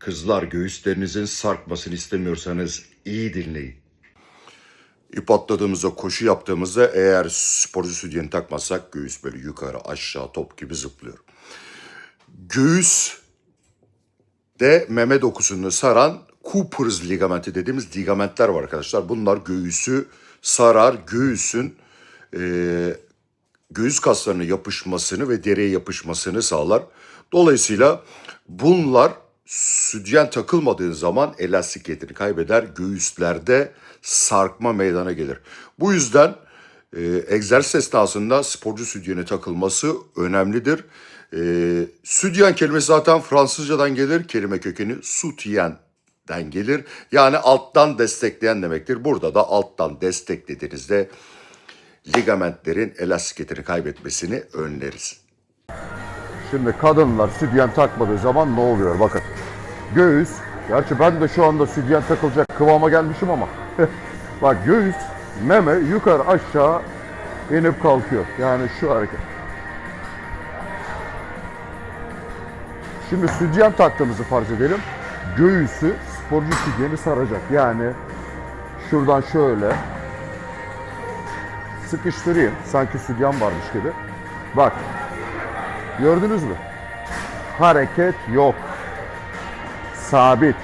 Kızlar göğüslerinizin sarkmasını istemiyorsanız iyi dinleyin. İp atladığımızda, koşu yaptığımızda eğer sporcu sütyeni takmazsak göğüs böyle yukarı aşağı top gibi zıplıyor. Göğüs de meme dokusunu saran Cooper's ligamenti dediğimiz ligamentler var arkadaşlar. Bunlar göğüsü sarar, göğüsün eee göğüs kaslarına yapışmasını ve deriye yapışmasını sağlar. Dolayısıyla bunlar sütyen takılmadığı zaman elastikiyetini kaybeder. Göğüslerde sarkma meydana gelir. Bu yüzden e, egzersiz esnasında sporcu sütyeni takılması önemlidir. E, sütyen kelimesi zaten Fransızcadan gelir. Kelime kökeni sutyen,den gelir. Yani alttan destekleyen demektir. Burada da alttan desteklediğinizde ligamentlerin elastikiyetini kaybetmesini önleriz. Şimdi kadınlar sütyen takmadığı zaman ne oluyor? Bakın. Göğüs. Gerçi ben de şu anda sütyen takılacak kıvama gelmişim ama. Bak göğüs, meme yukarı aşağı inip kalkıyor. Yani şu hareket. Şimdi sütyen taktığımızı farz edelim. Göğüsü sporcu sütyeni saracak. Yani şuradan şöyle sıkıştırayım. Sanki sütyen varmış gibi. Bak Gördünüz mü? Hareket yok. Sabit.